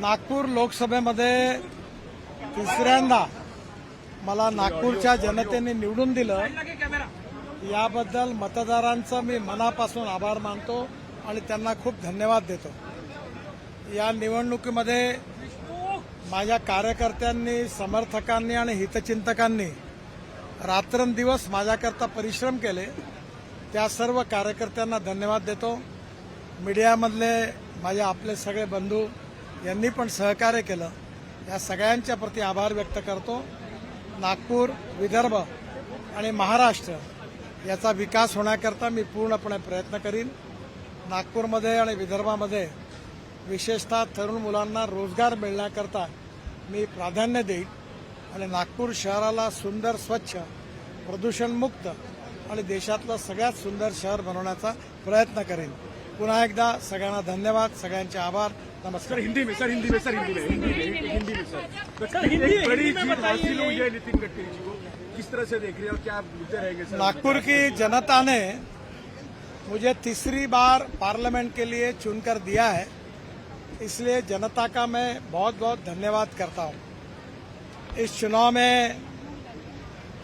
नागपूर लोकसभेमध्ये तिसऱ्यांदा मला नागपूरच्या जनतेने निवडून दिलं. याबद्दल मतदारांचं मी मनापासून आभार मानतो आणि त्यांना खूप धन्यवाद देतो. या निवडणुकीमध्ये माझ्या कार्यकर्त्यांनी समर्थकांनी आणि हितचिंतकांनी रात्रंदिवस माझ्याकरता परिश्रम केले. त्या सर्व कार्यकर्त्यांना धन्यवाद देतो. मीडियामधले माझे आपले सगळे बंधू यांनी पण सहकार्य केलं. या सगळ्यांच्या प्रती आभार व्यक्त करतो. नागपूर विदर्भ आणि महाराष्ट्र याचा विकास होण्याकरता मी पूर्णपणे प्रयत्न करीन. नागपूरमध्ये आणि विदर्भामध्ये विशेषतः तरुण मुलांना रोजगार मिळण्याकरता मी प्राधान्य देईन आणि नागपूर शहराला सुंदर स्वच्छ प्रदूषणमुक्त आणि देशातलं सगळ्यात सुंदर शहर बनवण्याचा प्रयत्न करेन. पुन्हा एकदा सगळ्यांना धन्यवाद सगळ्यांचे आभार. नमस्कार. हिंदी में सर हिंदी में सर हिंदी में हिंदी में हिंदी में सर. एक बड़ी जीत हासिल हुई है नितिन गडकरी जी को। किस तरह से देख रहे हो क्या मुद्दे रहेंगे सर? नागपुर की जनता ने मुझे तीसरी बार पार्लियामेंट के लिए चुनकर दिया है। इसलिए जनता का मैं बहुत बहुत धन्यवाद करता हूँ। इस चुनाव में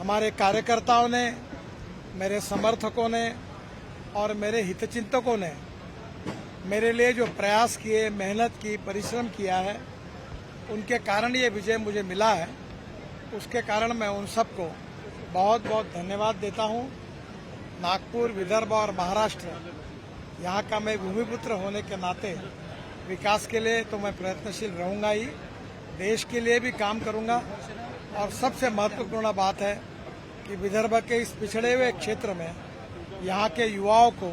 हमारे कार्यकर्ताओं ने मेरे समर्थकों ने और मेरे हितचिंतकों ने मेरे लिए जो प्रयास किए, मेहनत की, परिश्रम किया है, उनके कारण ये विजय मुझे मिला है। उसके कारण मैं उन सबको बहुत बहुत धन्यवाद देता हूँ। नागपुर, विदर्भ और महाराष्ट्र, यहाँ का मैं भूमिपुत्र होने के नाते विकास के लिए तो मैं प्रयत्नशील रहूँगा ही, देश के लिए भी काम करूँगा। और सबसे महत्वपूर्ण बात है कि विदर्भ के इस पिछड़े हुए क्षेत्र में यहाँ के युवाओं को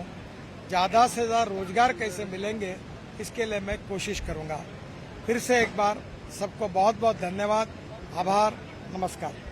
ज़्यादा से ज़्यादा रोजगार कैसे मिलेंगे इसके लिए मैं कोशिश करूँगा। फिर से एक बार सबको बहुत बहुत धन्यवाद। आभार। नमस्कार।